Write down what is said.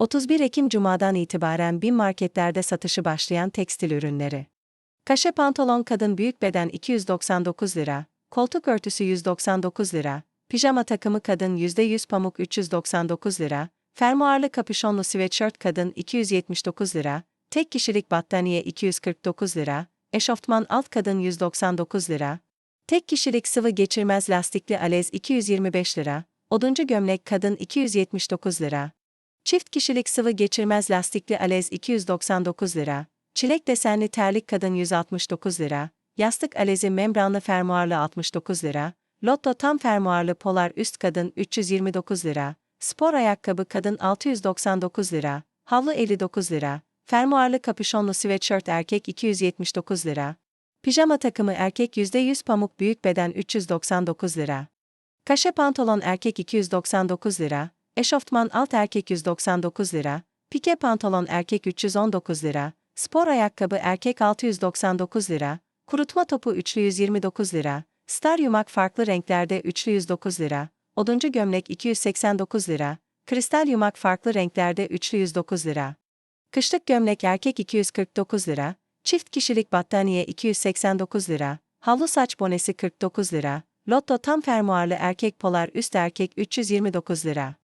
31 Ekim Cuma'dan itibaren bin marketlerde satışı başlayan tekstil ürünleri. Kaşe pantolon kadın büyük beden 299 lira, koltuk örtüsü 199 lira, pijama takımı kadın %100 pamuk 399 lira, fermuarlı kapüşonlu sweatshirt kadın 279 lira, tek kişilik battaniye 249 lira, eşofman alt kadın 199 lira, tek kişilik sıvı geçirmez lastikli alez 225 lira, oduncu gömlek kadın 279 lira, çift kişilik sıvı geçirmez lastikli alez 299 lira, çilek desenli terlik kadın 169 lira, yastık alezi membranlı fermuarlı 69 lira, lotto tam fermuarlı polar üst kadın 329 lira, spor ayakkabı kadın 699 lira, havlu 59 lira, fermuarlı kapüşonlu sweatshirt erkek 279 lira, pijama takımı erkek %100 pamuk büyük beden 399 lira, kaşe pantolon erkek 299 lira, eşofman alt erkek 199 lira, pike pantolon erkek 319 lira, spor ayakkabı erkek 699 lira, kurutma topu üçlü 129 lira, star yumak farklı renklerde üçlü 109 lira, oduncu gömlek 289 lira, kristal yumak farklı renklerde üçlü 109 lira. Kışlık gömlek erkek 249 lira, çift kişilik battaniye 289 lira, havlu saç bonesi 49 lira, lotto tam fermuarlı erkek polar üst erkek 329 lira.